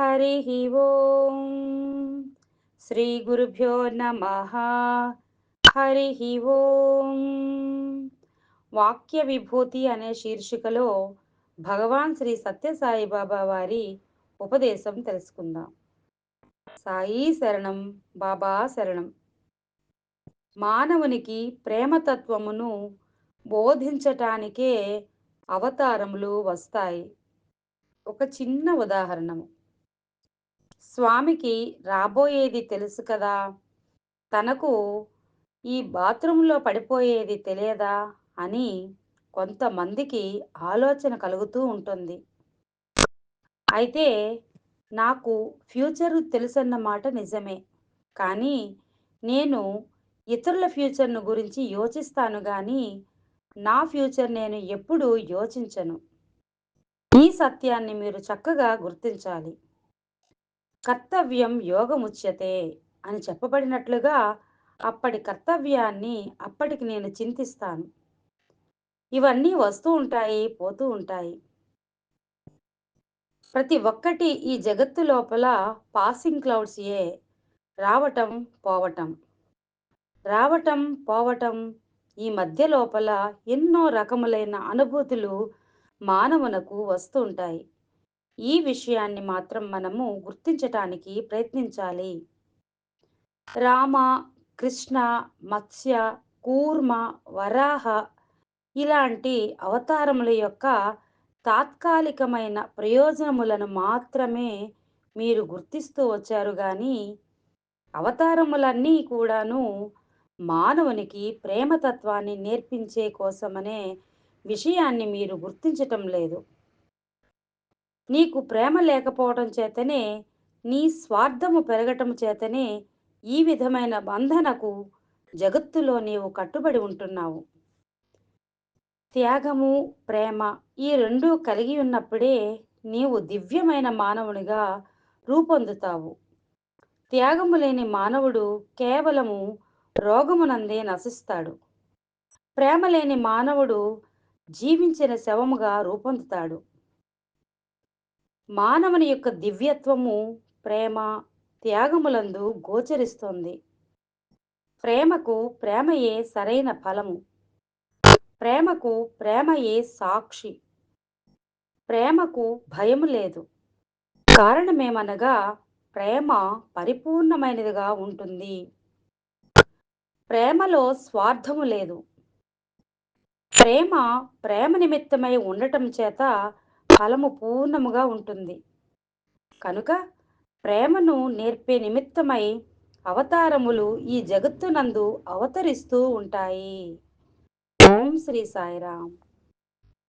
హరి ఓం శ్రీ గురుభ్యో నమ హరి ఓం వాక్య విభూతి అనే శీర్షికలో భగవాన్ శ్రీ సత్యసాయి బాబా వారి ఉపదేశం తెలుసుకుందాం. సాయి శరణం బాబా శరణం. మానవునికి ప్రేమతత్వమును బోధించటానికే అవతారములు వస్తాయి. ఒక చిన్న ఉదాహరణము. స్వామికి రాబోయేది తెలుసు కదా? తనకు ఈ బాత్రూంలో పడిపోయేది తెలియదా? అని కొంతమందికి ఆలోచన కలుగుతూ ఉంటుంది. అయితే నాకు ఫ్యూచర్ తెలుసన్న మాట నిజమే. కానీ నేను ఇతరుల ఫ్యూచర్ను గురించి యోచిస్తాను కానీ నా ఫ్యూచర్ నేను ఎప్పుడూ యోచించను. ఈ సత్యాన్ని మీరు చక్కగా గుర్తించాలి. కర్తవ్యం యోగముచ్యతే అని చెప్పబడినట్లుగా అప్పటి కర్తవ్యాన్ని అప్పటికి నేను చింతిస్తాను. ఇవన్నీ వస్తూ ఉంటాయి పోతూ ఉంటాయి. ప్రతి ఒక్కటి ఈ జగత్తు లోపల పాసింగ్ క్లౌడ్స్ ఏ రావటం పోవటం. రావటం పోవటం ఈ మధ్య లోపల ఎన్నో రకములైన అనుభూతులు మానవునకు వస్తుంటాయి ఈ విషయాన్ని మాత్రం మనము గుర్తించటానికి ప్రయత్నించాలి. రామ కృష్ణ మత్స్య కూర్మ వరాహ ఇలాంటి అవతారముల యొక్క తాత్కాలికమైన ప్రయోజనములను మాత్రమే మీరు గుర్తిస్తూ వచ్చారు కానీ అవతారములన్నీ కూడాను మానవునికి ప్రేమతత్వాన్ని నేర్పించే కోసమనే విషయాన్ని మీరు గుర్తించటం లేదు. నీకు ప్రేమ లేకపోవటం చేతనే నీ స్వార్థము పెరగటం చేతనే ఈ విధమైన బంధనకు జగత్తులో నీవు కట్టుబడి ఉంటున్నావు. త్యాగము ప్రేమ ఈ రెండూ కలిగి ఉన్నప్పుడే నీవు దివ్యమైన మానవునిగా రూపొందుతావు. త్యాగము లేని మానవుడు కేవలము రోగమునందే నశిస్తాడు. ప్రేమ లేని మానవుడు జీవించిన శవముగా రూపొందుతాడు. మానవుని యొక్క దివ్యత్వము ప్రేమ త్యాగములందు గోచరిస్తుంది. ప్రేమకు ప్రేమయే సరైన ఫలము. ప్రేమకు ప్రేమయే సాక్షి. ప్రేమకు భయము లేదు. కారణమేమనగా ప్రేమ పరిపూర్ణమైనదిగా ఉంటుంది. ప్రేమలో స్వార్థము లేదు. ప్రేమ ప్రేమ నిమిత్తమై ఉండటం చేత ఫలము పూర్ణముగా ఉంటుంది. కనుక ప్రేమను నేర్పే నిమిత్తమై అవతారములు ఈ జగత్తునందు అవతరిస్తూ ఉంటాయి. ఓం శ్రీ సాయిరామ్.